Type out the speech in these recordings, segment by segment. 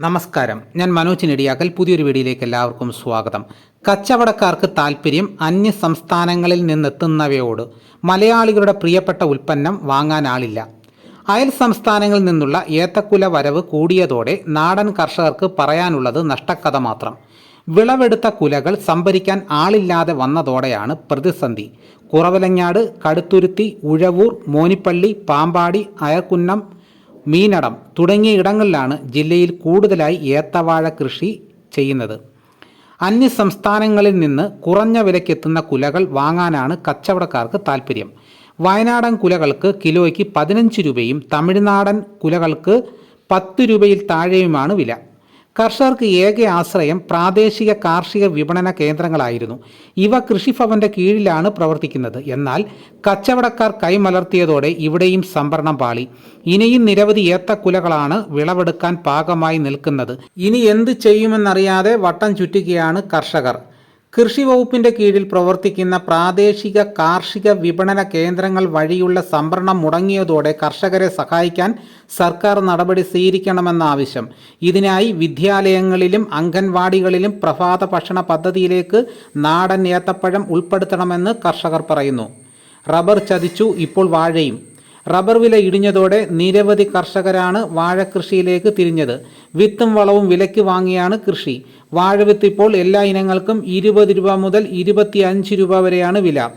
നമസ്കാരം. ഞാൻ മനോജ് നെടിയാക്കൽ. പുതിയൊരു വീഡിയോയിലേക്ക് എല്ലാവർക്കും സ്വാഗതം. കച്ചവടക്കാർക്ക് താൽപ്പര്യം അന്യ സംസ്ഥാനങ്ങളിൽ നിന്നെത്തുന്നവയോട് മലയാളികളുടെ പ്രിയപ്പെട്ട ഉൽപ്പന്നം വാങ്ങാൻ ആളില്ല. അയൽ സംസ്ഥാനങ്ങളിൽ നിന്നുള്ള ഏത്തക്കുല വരവ് കൂടിയതോടെ നാടൻ കർഷകർക്ക് പറയാനുള്ളത് നഷ്ടക്കഥ മാത്രം. വിളവെടുത്ത കുലകൾ സംഭരിക്കാൻ ആളില്ലാതെ വന്നതോടെയാണ് പ്രതിസന്ധി. കുറവലങ്ങാട് കടുത്തുരുത്തി ഉഴവൂർ മോനിപ്പള്ളി പാമ്പാടി അയർക്കുന്നം മീനടം തുടങ്ങിയ ഇടങ്ങളിലാണ് ജില്ലയിൽ കൂടുതലായി ഏത്തവാഴ കൃഷി ചെയ്യുന്നത്. അന്യ സംസ്ഥാനങ്ങളിൽ നിന്ന് കുറഞ്ഞ വിലയ്ക്കെത്തുന്ന കുലകൾ വാങ്ങാനാണ് കച്ചവടക്കാർക്ക് താൽപ്പര്യം വയനാടൻ കുലകൾക്ക് കിലോയ്ക്ക് പതിനഞ്ച് രൂപയും തമിഴ്നാടൻ കുലകൾക്ക് പത്ത് രൂപയിൽ താഴെയുമാണ് വില. കർഷകർക്ക് ഏക ആശ്രയം പ്രാദേശിക കാർഷിക വിപണന കേന്ദ്രങ്ങളായിരുന്നു. ഇവ കൃഷിഭവന്റെ കീഴിലാണ് പ്രവർത്തിക്കുന്നത്. എന്നാൽ കച്ചവടക്കാർ കൈമലർത്തിയതോടെ ഇവിടെയും സംഭരണം പാളി. ഇനിയും നിരവധി ഏത്തക്കുലകളാണ് വിളവെടുക്കാൻ പാകമായി നിൽക്കുന്നത്. ഇനി എന്ത് ചെയ്യുമെന്നറിയാതെ വട്ടം ചുറ്റുകയാണ് കർഷകർ. കൃഷി വകുപ്പിന്റെ കീഴിൽ പ്രവർത്തിക്കുന്ന പ്രാദേശിക കാർഷിക വിപണന കേന്ദ്രങ്ങൾ വഴിയുള്ള സംഭരണം മുടങ്ങിയതോടെ കർഷകരെ സഹായിക്കാൻ സർക്കാർ നടപടി സ്വീകരിക്കണമെന്ന ആവശ്യം. ഇതിനായി വിദ്യാലയങ്ങളിലും അംഗൻവാടികളിലും പ്രഭാത ഭക്ഷണ പദ്ധതിയിലേക്ക് നാടൻ ഏത്തപ്പഴം ഉൾപ്പെടുത്തണമെന്ന് കർഷകർ പറയുന്നു. റബ്ബർ ചതിച്ചു ഇപ്പോൾ വാഴയും. റബ്ബർ വില ഇടിഞ്ഞതോടെ നിരവധി കർഷകരാണ് വാഴക്കൃഷിയിലേക്ക് തിരിഞ്ഞത്. വിത്തും വളവും വിലയ്ക്ക് വാങ്ങിയാണ് കൃഷി. വാഴവിത്ത് ഇപ്പോൾ എല്ലാ ഇനങ്ങൾക്കും ഇരുപത് രൂപ മുതൽ ഇരുപത്തി അഞ്ച് രൂപ വരെയാണ് വില.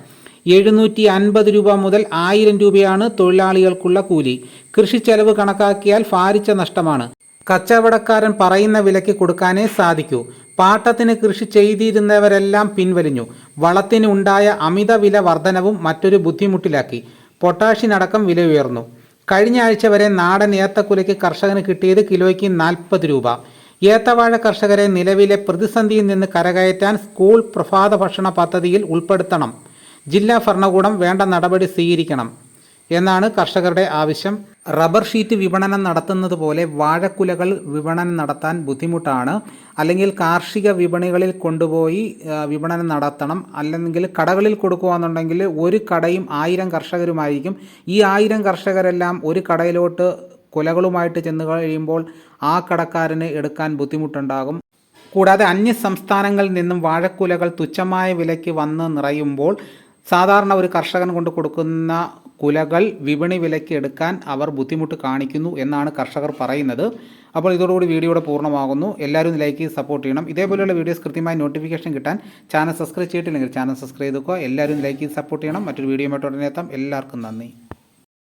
എഴുന്നൂറ്റി അൻപത് രൂപ മുതൽ ആയിരം രൂപയാണ് തൊഴിലാളികൾക്കുള്ള കൂലി. കൃഷി ചെലവ് കണക്കാക്കിയാൽ ഭാരിച്ച നഷ്ടമാണ്. കച്ചവടക്കാരൻ പറയുന്ന വിലയ്ക്ക് കൊടുക്കാനേ സാധിക്കൂ. പാട്ടത്തിന് കൃഷി ചെയ്തിരുന്നവരെല്ലാം പിൻവലിഞ്ഞു. വളത്തിന് ഉണ്ടായ അമിത വില വർധനവും മറ്റൊരു ബുദ്ധിമുട്ടിലാക്കി. പൊട്ടാഷിനടക്കം വില ഉയർന്നു. കഴിഞ്ഞ ആഴ്ച വരെ നാടൻ ഏത്തക്കുലയ്ക്ക് കർഷകന് കിട്ടിയത് കിലോയ്ക്ക് നാൽപ്പത് രൂപ. ഏത്തവാഴ കർഷകരെ നിലവിലെ പ്രതിസന്ധിയിൽ നിന്ന് കരകയറ്റാൻ സ്കൂൾ പ്രഭാത ഭക്ഷണ പദ്ധതിയിൽ ഉൾപ്പെടുത്തണം. ജില്ലാ ഭരണകൂടം വേണ്ട നടപടി സ്വീകരിക്കണം. എന്നാണ് കർഷകരുടെ ആവശ്യം. റബ്ബർ ഷീറ്റ് വിപണനം നടത്തുന്നത് പോലെ വാഴക്കുലകൾ വിപണനം നടത്താൻ ബുദ്ധിമുട്ടാണ്. അല്ലെങ്കിൽ കാർഷിക വിപണികളിൽ കൊണ്ടുപോയി വിപണനം നടത്തണം. അല്ലെങ്കിൽ കടകളിൽ കൊടുക്കുകയെന്നുണ്ടെങ്കിൽ ഒരു കടയും ആയിരം കർഷകരുമായിരിക്കും. ഈ ആയിരം കർഷകരെല്ലാം ഒരു കടയിലോട്ട് കുലകളുമായിട്ട് ചെന്ന് കഴിയുമ്പോൾ ആ കടക്കാരന് എടുക്കാൻ ബുദ്ധിമുട്ടുണ്ടാകും. കൂടാതെ അന്യ സംസ്ഥാനങ്ങളിൽ നിന്നും വാഴക്കുലകൾ തുച്ഛമായ വിലയ്ക്ക് വന്ന് നിറയുമ്പോൾ സാധാരണ ഒരു കർഷകൻ കൊണ്ട് കൊടുക്കുന്ന കുലകൾ വിപണി വിലയ്ക്ക് എടുക്കാൻ അവർ ബുദ്ധിമുട്ട് കാണിക്കുന്നു എന്നാണ് കർഷകർ പറയുന്നത്. അപ്പോൾ ഇതോടുകൂടി വീഡിയോയുടെ പൂർണമാകുന്നു. എല്ലാവരും ലൈക്ക് ചെയ്ത് സപ്പോർട്ട് ചെയ്യണം. ഇതേപോലെയുള്ള വീഡിയോസ് കൃത്യമായി നോട്ടിഫിക്കേഷൻ കിട്ടാൻ ചാനൽ സബ്സ്ക്രൈബ് ചെയ്തിട്ടില്ലെങ്കിൽ ചാനൽ സബ്സ്ക്രൈബ് ചെയ്തുക്കുക എല്ലാവരും ലൈക്ക് ചെയ്ത് സപ്പോർട്ട് ചെയ്യണം. മറ്റൊരു വീഡിയോ എത്താം. എല്ലാവർക്കും നന്ദി.